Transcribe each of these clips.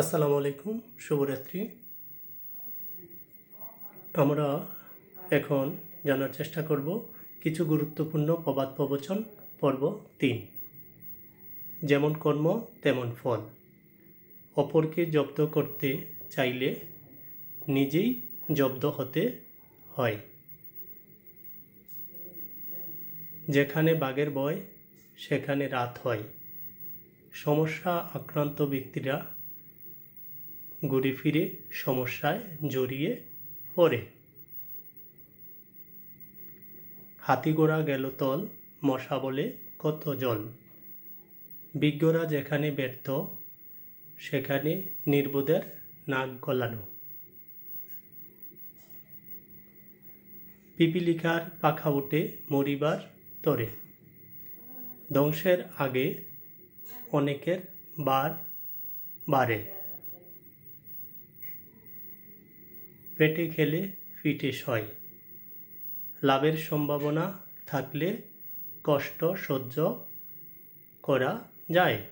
আসসালামু আলাইকুম, শুভরাত্রি। আমরা এখন জানার চেষ্টা করব কিছু গুরুত্বপূর্ণ প্রবাদ প্রবচন, পর্ব তিন। যেমন কর্ম, তেমন ফল। অপরকে জব্দ করতে চাইলে নিজেই জব্দ হতে হয়। যেখানে বাঘের বয় সেখানে রাত হয়। সমস্যা আক্রান্ত ব্যক্তিরা ঘুরে ফিরে, সমস্যায় জড়িয়ে পড়ে। হাতি গোড়া গেল তল, মশা বলে কত জল। বিজ্ঞরা যেখানে ব্যর্থ, সেখানে নির্বোধের নাক গলানো। পিপিলিকার পাখা উঠে মরিবার তরে। ধ্বংসের আগে অনেকের বার বাড়ে। পেটে খেলে ফিটে সয়। লাভের সম্ভাবনা থাকলে কষ্ট সহ্য করা যায়।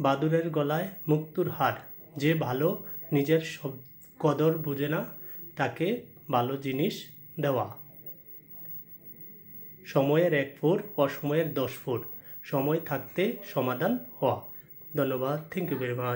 বাদুরের গলায় মুক্তুর হার। যে ভালো নিজের সব কদর বুঝে না, তাকে ভালো জিনিস দেওয়া। সময়ের এক ফুট অসময়ের দশ ফুট সময় থাকতে সমাধান হওয়া। ধন্যবাদ থ্যাংক ইউ ভেরি মাচ